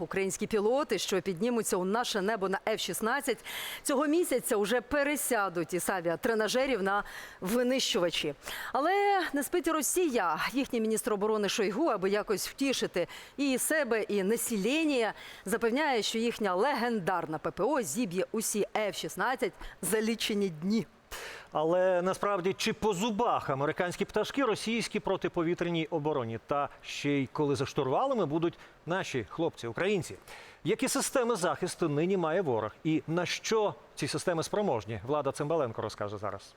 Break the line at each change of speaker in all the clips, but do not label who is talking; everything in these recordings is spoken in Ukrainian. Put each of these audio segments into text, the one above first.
Українські пілоти, що піднімуться у наше небо на F-16, цього місяця вже пересядуть із авіатренажерів на винищувачі. Але не спить Росія. Їхній міністр оборони Шойгу, аби якось втішити і себе, і населення, запевняє, що їхня легендарна ППО зіб'є усі F-16 за лічені дні.
Але насправді чи по зубах американські пташки російські протиповітряній обороні, та ще й коли за штурвалами будуть наші хлопці, українці. Які системи захисту нині має ворог, і на що ці системи спроможні? Влада Цимбаленко розкаже зараз.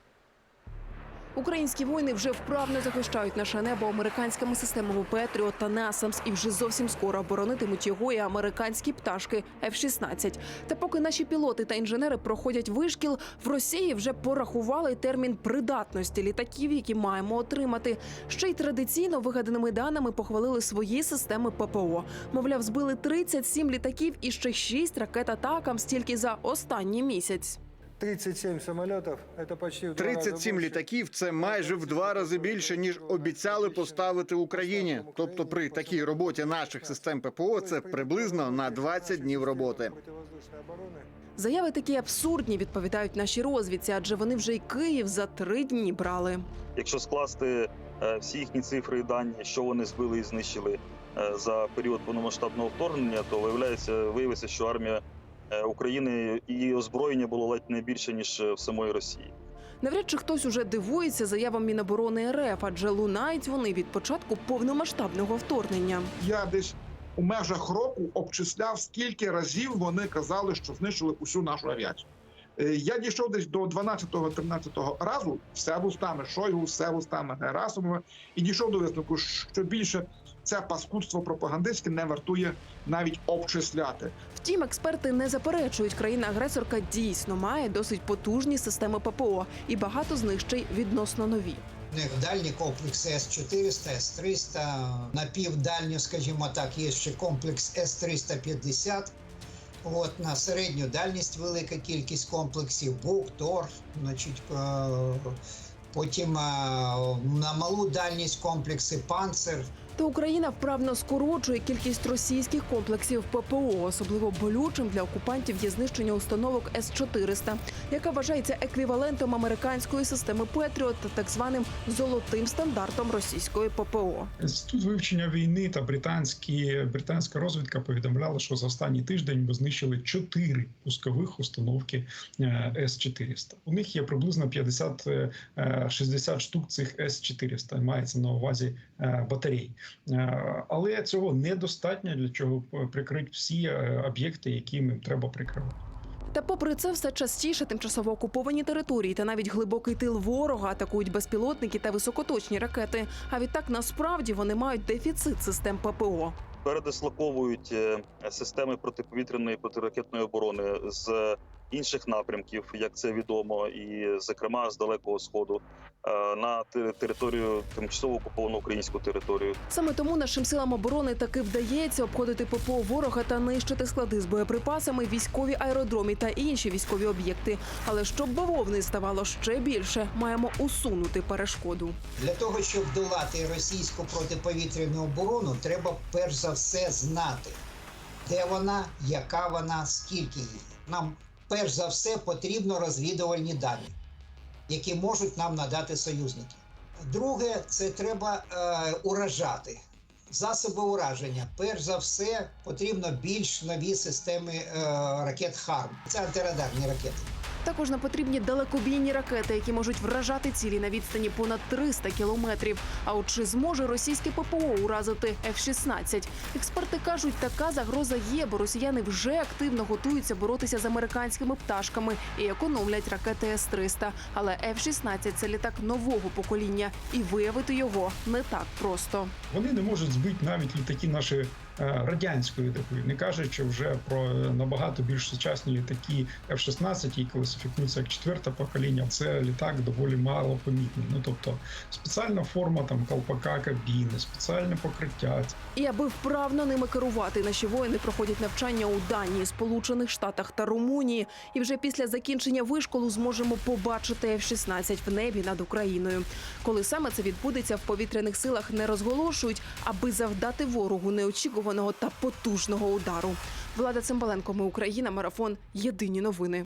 Українські воїни вже вправно захищають наше небо американськими системами Петріот та Насамс, і вже зовсім скоро оборонитимуть його і американські пташки F-16. Та поки наші пілоти та інженери проходять вишкіл, в Росії вже порахували термін придатності літаків, які маємо отримати. Ще й традиційно вигаданими даними похвалили свої системи ППО. Мовляв, збили 37 літаків і ще 6 ракет атакам стільки за останній місяць.
37 самолетов, это почти в два
37
больше.
літаків це майже в два рази більше ніж обіцяли поставити Україні. Тобто, при такій роботі наших систем ППО це приблизно на 20 днів роботи.
Заяви такі абсурдні, відповідають наші розвідці, адже вони вже й Київ за три дні брали.
Якщо скласти е, всі їхні цифри і дані, що вони збили і знищили е, за період повномасштабного вторгнення, то виявляється, виявиться, що армія України і її озброєння було ледь не більше ніж е, в самої Росії.
Навряд чи хтось уже дивується заявам Міноборони РФ, адже лунають вони від початку повномасштабного вторгнення.
я десь у межах року обчисляв, скільки разів вони казали, що знищили усю нашу авіацію. Е, Я дійшов десь до 12-13 разу все вустами Шойгу, все вустами Герасимова, і дійшов до висновку, що більше це паскудство пропагандистське не вартує навіть обчисляти.
Втім, експерти не заперечують, країна-агресорка дійсно має досить потужні системи ППО, і багато з них ще й відносно нові.
У них дальні комплекси С-400, С-300. На півдальню, скажімо так, є ще комплекс С-350. От, на середню дальність велика кількість комплексів, БУК, ТОР, значить, е, потім е, на малу дальність комплекси Панцер,
Та Україна вправно скорочує кількість російських комплексів ППО. Особливо болючим для окупантів є знищення установок С-400, яка вважається еквівалентом американської системи Петріот та так званим золотим стандартом російської ППО.
Інститут вивчення війни та британські британська розвідка повідомляла, що за останній тиждень ми знищили чотири пускових установки е, С-400. У них є приблизно 50-60 штук цих С-400, мається на увазі е, батарей. Е, Але цього недостатньо для чого прикрити всі е, об'єкти, які їм треба прикривати.
Та попри це, все частіше тимчасово окуповані території та навіть глибокий тил ворога атакують безпілотники та високоточні ракети. А відтак насправді вони мають дефіцит систем ППО.
Передислоковують е, системи протиповітряної протиракетної оборони з інших напрямків, як це відомо, і зокрема з далекого сходу е, на територію тимчасово окуповану українську територію.
Саме тому нашим силам оборони таки вдається обходити ППО ворога та нищити склади з боєприпасами, військові аеродромі та інші військові об'єкти. Але щоб бавовни ставало ще більше, маємо усунути перешкоду.
Для того, щоб долати російську протиповітряну оборону, треба перш за все знати, де вона, яка вона, скільки її. Нам перш за все потрібно розвідувальні дані, які можуть нам надати союзники. Друге, це треба е, уражати. Засоби ураження. Перш за все, потрібно більш нові системи е, ракет ХАРМ. Це антирадарні ракети.
Також нам потрібні далекобійні ракети, які можуть вражати цілі на відстані понад 300 кілометрів. А от чи зможе російське ППО уразити F-16? Експерти кажуть, така загроза є, бо росіяни вже активно готуються боротися з американськими пташками і економлять ракети С-300. Але F-16 – це літак нового покоління, і виявити його не так просто.
Вони не можуть збити навіть літаки наші е, радянської доби, не кажучи вже про е, набагато більш сучасні літаки F-16, які класифікуються як четверте покоління. Це літак доволі мало помітний. Ну тобто спеціальна форма там колпака кабіни, спеціальне покриття.
І аби вправно ними керувати, наші воїни проходять навчання у Данії, Сполучених Штатах та Румунії. І вже після закінчення вишколу зможемо побачити F-16 в небі над Україною. Коли саме це відбудеться, в повітряних силах не розголошують, аби завдати ворогу неочікуваної комбінованого та потужного удару. Влада Цимбаленко, ми Україна, марафон. Єдині новини.